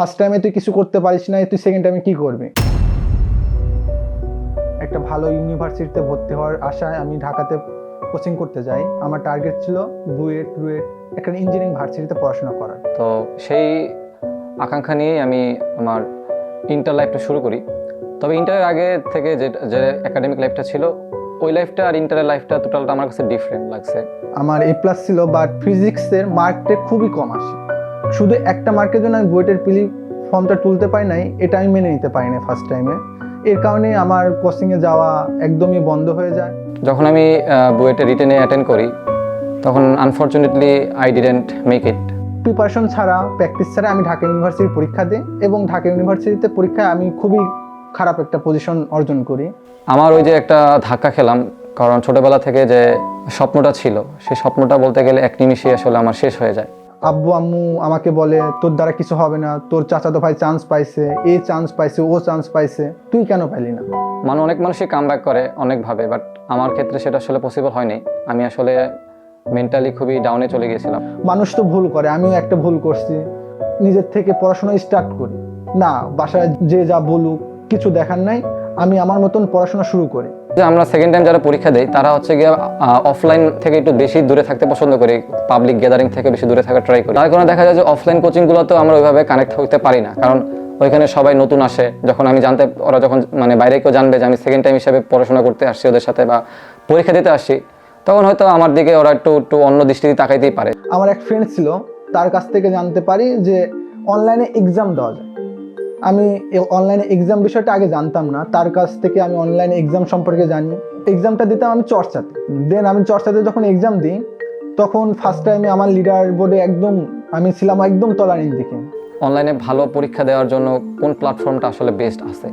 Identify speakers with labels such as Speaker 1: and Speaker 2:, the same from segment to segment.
Speaker 1: First টাইমে তুই কিছু করতে পারিস না তুই সেকেন্ড টাইমে কি করবি? একটা ভালো ইউনিভার্সিটিতে ভর্তি হওয়ার আশায় আমি ঢাকাতে কোচিং করতে যাই। আমার টার্গেট ছিল বুয়েট রুয়েট একটা ইঞ্জিনিয়ারিং ভার্সিটিতে পড়াশোনা করার।
Speaker 2: তো সেই আকাঙ্ক্ষা নিয়েই আমি আমার ইন্টার লাইফটা শুরু করি। তবে ইন্টারের আগে থেকে যে যে একাডেমিক লাইফটা ছিল ওই লাইফটা আর ইন্টারের লাইফটা টোটালটা আমার কাছে ডিফারেন্ট লাগছে।
Speaker 1: আমার এ প্লাস ছিল বাট ফিজিক্সের মার্কটা খুবই কম আসে। শুধু একটা মার্কের জন্য আমি বুয়েটের পিলি ফর্মটা তুলতে পারি নাই এটা আমি মেনে নিতে পারি না ফার্স্ট টাইমে এর কারণে আমার কোচিংয়ে যাওয়া একদমই বন্ধ হয়ে যায়।
Speaker 2: যখন আমি বুয়েটে রিটেনে অ্যাটেন্ড করি তখন unfortunately I didn't make it
Speaker 1: preparation ছাড়া প্র্যাকটিস ছাড়া আমি ঢাকা ইউনিভার্সিটির পরীক্ষা দিই এবং ঢাকা ইউনিভার্সিটিতে পরীক্ষায় আমি খুবই খারাপ একটা পজিশন অর্জন করি।
Speaker 2: আমার ওই যে একটা ধাক্কা খেলাম কারণ ছোটবেলা থেকে যে স্বপ্নটা ছিল সেই স্বপ্নটা বলতে গেলে এক নিমিষে আসলে আমার শেষ হয়ে যায়।
Speaker 1: আব্বু আম্মু আমাকে বলে তোর দ্বারা কিছু হবে না। তোর চাচাতো ভাই চান্স পাইছে এ চান্স পাইছে ও চান্স পাইছে। তুই কেন পাইলি না?
Speaker 2: মানে অনেক মানুষই কাম ব্যাক করে অনেকভাবে বাট আমার ক্ষেত্রে সেটা আসলে পসিবল হয়নি। আমি আসলে মেন্টালি খুবই ডাউনে চলে গিয়েছিলাম।
Speaker 1: মানুষ তো ভুল করে আমিও একটা ভুল করছি। নিজের থেকে পড়াশোনা স্টার্ট করি। না বাসায় যে যা বলুক কিছু দেখার নাই। আমি আমার মতন পড়াশোনা শুরু করি।
Speaker 2: যে আমরা সেকেন্ড টাইম যারা পরীক্ষা দেই তারা হচ্ছে গিয়ে অফলাইন থেকে একটু বেশি দূরে থাকতে পছন্দ করি পাবলিক গ্যাদারিং থেকে বেশি দূরে থাকা ট্রাই করি। তার কারণে দেখা যায় যে অফলাইন কোচিংগুলোতেও আমরা ওইভাবে কানেক্ট হতে পারি না। কারণ ওইখানে সবাই নতুন আসে। যখন আমি জানতে, ওরা যখন মানে বাইরে কেউ জানবে যে আমি সেকেন্ড টাইম হিসেবে পড়াশোনা করতে আসছি ওদের সাথে বা পরীক্ষা দিতে আসছি, তখন হয়তো আমার দিকে ওরা একটু একটু অন্য দৃষ্টিতে তাকাইতেই পারে।
Speaker 1: আমার এক ফ্রেন্ড ছিল, তার কাছ থেকে জানতে পারি যে অনলাইনে এক্সাম দেওয়া যায়। আমি অনলাইনে এক্সাম বিষয়টা আগে জানতাম না। তার কাছ থেকে আমি অনলাইনে এক্সাম সম্পর্কে জানি। এক্সামটা দিতাম আমি চর্চাতে। দেন আমি চর্চাতে যখন এক্সাম দিই তখন ফার্স্ট টাইমে আমার লিডার বোর্ডে একদম আমি ছিলাম একদম তলানির দিকে।
Speaker 2: অনলাইনে ভালো পরীক্ষা দেওয়ার জন্য কোন প্ল্যাটফর্মটা আসলে বেস্ট আছে?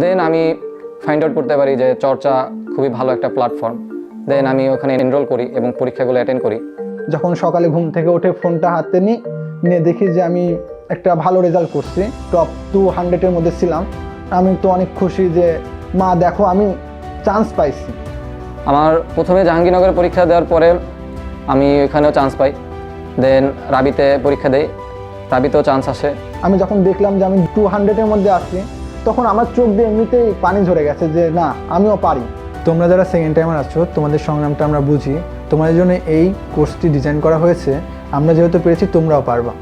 Speaker 2: দেন আমি ফাইন্ড আউট করতে পারি যে চর্চা খুবই ভালো একটা প্ল্যাটফর্ম দেন আমি ওখানে এনরোল করি এবং পরীক্ষাগুলো অ্যাটেন্ড করি।
Speaker 1: যখন সকালে ঘুম থেকে উঠে ফোনটা হাতে নিই নিয়ে দেখি যে আমি একটা ভালো রেজাল্ট করছি। টপ টু হান্ড্রেডের মধ্যে ছিলাম। আমি তো অনেক খুশি যে মা দেখো আমি চান্স পাইছি।
Speaker 2: আমার প্রথমে জাহাঙ্গীরনগরে পরীক্ষা দেওয়ার পরে আমি ওখানেও চান্স পাই। দেন রাবিতে পরীক্ষা দেই। রাবিতেও চান্স আসে।
Speaker 1: আমি যখন দেখলাম যে আমি টু হান্ড্রেডের মধ্যে আছি তখন আমার চোখ দিয়ে এমনিতেই পানি ঝরে গেছে যে না আমিও পারি। তোমরা যারা সেকেন্ড টাইমার আছো তোমাদের সংগ্রামটা আমরা বুঝি। তোমাদের জন্য এই কোর্সটি ডিজাইন করা হয়েছে। আমরা যেহেতু পেরেছি তোমরাও পারবা।